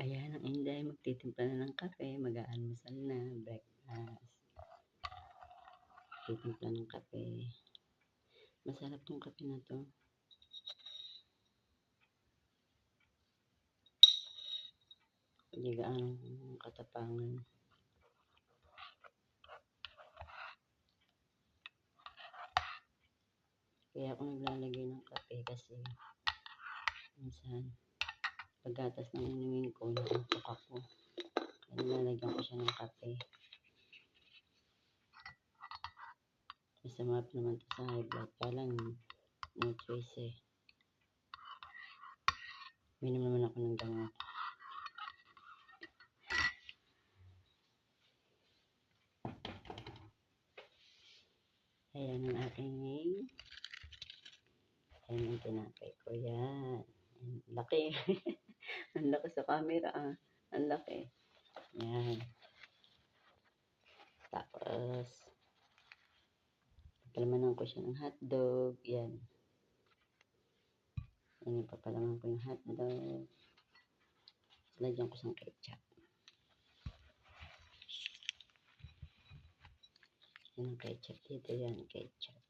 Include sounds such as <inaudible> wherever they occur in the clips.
Ayan ang Inday, magtitimpla na ng kape, mag-aalmusal na, breakfast. Titimpla ng kape. Masarap tong kape na to. Hindi gaano katapangan. Kaya ako naglalagay ng kape kasi minsan paggatas ng inumin ko, naantok ako. Kaya nilalagyan ko siya ng kape. Masama naman to sa high blood. Parang no choice eh. Minom naman ako ng gamot. Ayan ang aking Ayan ang tinapay ko. Yan. Laki. <laughs> ang laki sa camera ah. Ang laki. Yan. Tapos, papalamanan ko siya ng hotdog. Yan. Yan, papalaman ko yung hotdog. Lagyan ko sa ketchup. Yan ang ketchup dito. Yan, ketchup.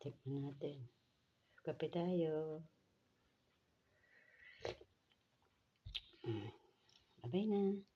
Tikman natin. Kape tayo. Mm. Babay na.